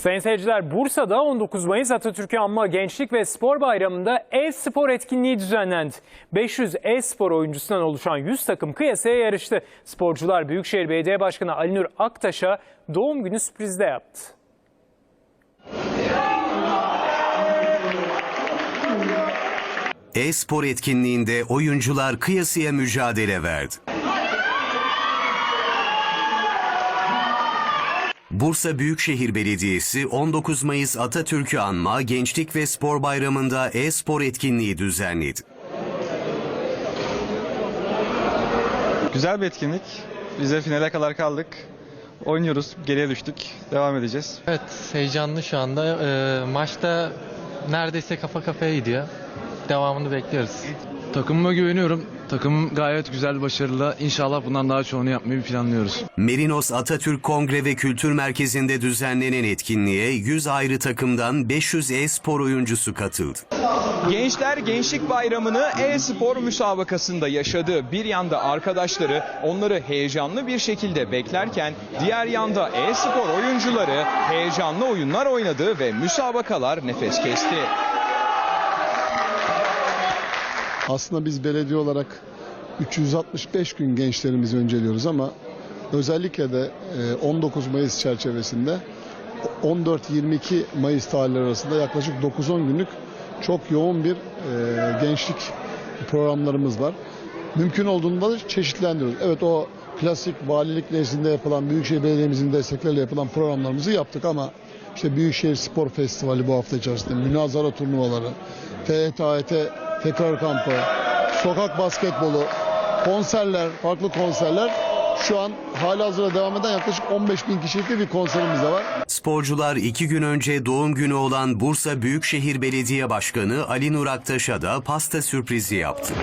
Sayın seyirciler Bursa'da 19 Mayıs Atatürk'ü anma Gençlik ve Spor Bayramı'nda e-spor etkinliği düzenlendi. 500 e-spor oyuncusundan oluşan 100 takım kıyasaya yarıştı. Sporcular Büyükşehir Belediye Başkanı Ali Nur Aktaş'a doğum günü sürprizi de yaptı. E-spor etkinliğinde oyuncular kıyasıya mücadele verdi. Bursa Büyükşehir Belediyesi 19 Mayıs Atatürk'ü anma Gençlik ve Spor Bayramı'nda e-spor etkinliği düzenledi. Güzel bir etkinlik. Biz de finale kadar kaldık. Oynuyoruz, geriye düştük. Devam edeceğiz. Evet heyecanlı şu anda. Ee, maçta neredeyse kafa kafaya gidiyor. Devamını bekliyoruz. Takımıma güveniyorum. Takımım gayet güzel, başarılı. İnşallah bundan daha çoğunu yapmayı planlıyoruz. Merinos Atatürk Kongre ve Kültür Merkezi'nde düzenlenen etkinliğe 100 ayrı takımdan 500 e-spor oyuncusu katıldı. Gençler Gençlik Bayramı'nı e-spor müsabakasında yaşadı. Bir yanda arkadaşları onları heyecanlı bir şekilde beklerken diğer yanda e-spor oyuncuları heyecanlı oyunlar oynadı ve müsabakalar nefes kesti. Aslında biz belediye olarak 365 gün gençlerimizi önceliyoruz ama özellikle de e, 19 Mayıs çerçevesinde 14-22 Mayıs tarihleri arasında yaklaşık 9-10 günlük çok yoğun bir e, gençlik programlarımız var. Mümkün olduğunda da çeşitlendiriyoruz. Evet o klasik valilik nezdinde yapılan Büyükşehir Belediye'mizin destekleriyle yapılan programlarımızı yaptık ama işte Büyükşehir Spor Festivali bu hafta içerisinde, münazara turnuvaları, TET tekrar kampı, sokak basketbolu, konserler, farklı konserler şu an hala hazırda devam eden yaklaşık 15 bin kişilik bir konserimiz de var. Sporcular iki gün önce doğum günü olan Bursa Büyükşehir Belediye Başkanı Ali Nur Aktaş'a da pasta sürprizi yaptı.